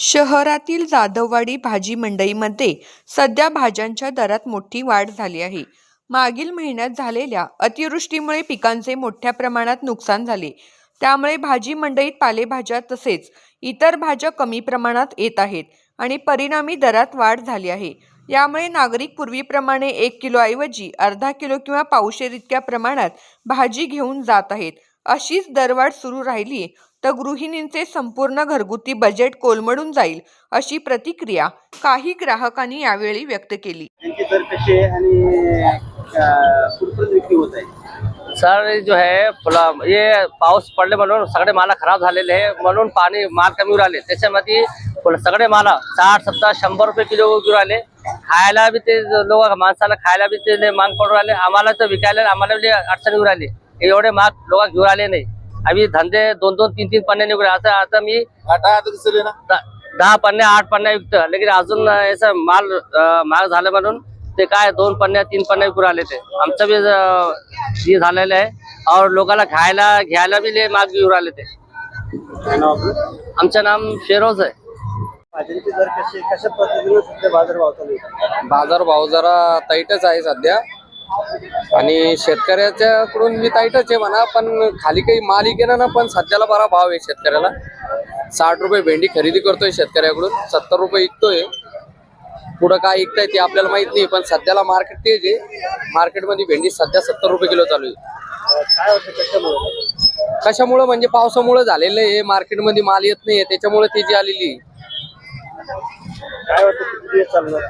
शहरातील जाधववाडी भाजी मंडईमध्ये सध्या भाज्यांच्या दरात मोठी वाढ झाली आहे. मागील महिन्यात झालेल्या अतिवृष्टीमुळे पिकांचे मोठ्या प्रमाणात नुकसान झाले. त्यामुळे भाजी मंडईत पालेभाज्या तसेच इतर भाज्या कमी प्रमाणात येत आहेत आणि परिणामी दरात वाढ झाली आहे. यामुळे नागरिक पूर्वीप्रमाणे एक किलोऐवजी अर्धा किलो किंवा पावशेर इतक्या प्रमाणात भाजी घेऊन जात आहेत. अशीच दरवाढ सुरू राहिली तर गृहिणींचे संपूर्ण घरगुती बजेट कोलमडून जाईल अशी प्रतिक्रिया काही ग्राहकांनी यावेळी व्यक्त केली. यांचे दर कसे आहे आणि अं, कुठपर्यंत विक्री होत आहे? सर जो आहे फुला हे पाऊस पडले म्हणून सगळे माला खराब झालेले आहे म्हणून पाणी माल कमी राहिले त्याच्यामध्ये फुलं- सगळे माला साठ सत्तर शंभर रुपये किलो घेऊन राहिले. खायला बी ते लोक माणसाला खायला बी ते लय महाग पडून राहिले. आम्हाला तर विकायला आम्हाला बी लय अडचण येऊ राहिली हे एवढे महाग लोक घेऊन आले नाही. आम्ही धंदे दोन दोन तीन तीन पन्ने निघू राहिले. आता मी आता आता दिसले ना? द- दहा पन्ने आठ पन्ने विकतो. लेकिन अजून याचा माल महाग झालं म्हणून ते काय दोन पन्ने तीन पन्ने विकून आले ते. आमचं बी हे झालेलं आहे. और लोकांना खायला घ्यायला बी लय महाग घेऊन राहिले ते. आमचं नाम फेरोज आहे. बाजार भाव जरा टाईटच आहे सध्या. आणि शेतकऱ्याच्याकडून बी टाईटच आहे म्हणा पण खाली काही माल इकेना ना पण सध्याला बरा भाव आहे शेतकऱ्याला. साठ रुपये भेंडी खरेदी करतोय शेतकऱ्याकडून सत्तर रुपये विकतोय. पुढं काय विकताय ते आपल्याला माहीत नाही पण सध्याला मार्केट तेच आहे. मार्केटमध्ये भेंडी सध्या सत्तर रुपये किलो चालू आहे. काय होतं कशामुळे कशामुळं? म्हणजे पावसामुळे झालेलं आहे. मार्केटमध्ये माल येत नाहीये त्याच्यामुळे तेजी आलेली. काय चालणार?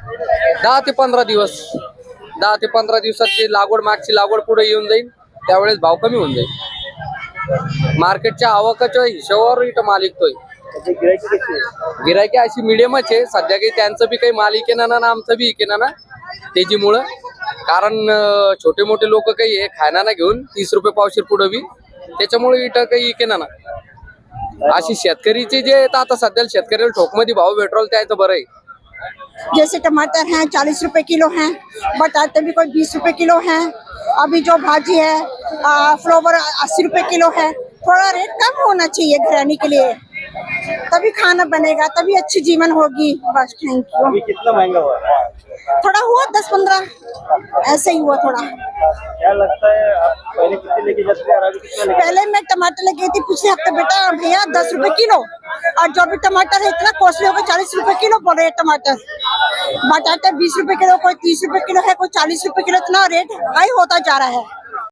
दहा ते पंधरा दिवस. दहा ते पंधरा दिवसात ते लागवड मागची लागवड पुढे येऊन जाईल. त्यावेळेस भाव कमी होऊन जाईल. मार्केटच्या आवकाच्या हिशोबावर इथं माल विकतोय. त्याची गिरायची कशी आहे? गिरायकी अशी मिडियमच आहे. सध्या काही त्यांचं बी काही माल इकेना ना ना आमचं बी इकेना ना. तेजीमुळं कारण छोटे मोठे लोक काही हे खायना ना घेऊन तीस रुपये पावशेर पुढं बी. त्याच्यामुळे इथं काही इकेना ना. अशी शेतकरीचे जे आहेत आता सध्याला शेतकऱ्याला ठोकमध्ये भाव पेट्रोल त्याचं बरं आहे. जैसे टमाटर हैं चालीस रुपए किलो हैं बटाटे भी कोई बीस रुपए किलो हैं। अभी जो भाजी है आ, फ्लावर अस्सी रुपए किलो है। थोड़ा रेट कम होना चाहिए घरानी के लिए। तभी खाना बनेगा तभी अच्छी जीवन होगी। बस थैंक यू कितना महँगा हुआ थोड़ा हुआ दस पंद्रह ऐसे ही हुआ थोड़ा। क्या लगता है आप पहले कितने लेके जाते पहले मैं टमाटर लेके थी पिछले हफ़्ते बेटा भैया दस रुपए किलो। और जो भी टमाटर है इतना कॉस्टली होगा चालीस रुपए किलो बोल रहे टमाटर। बटाटा बीस रुपए किलो कोई तीस रुपए किलो है कोई चालीस रुपए किलो इतना रेट हाई होता जा रहा है।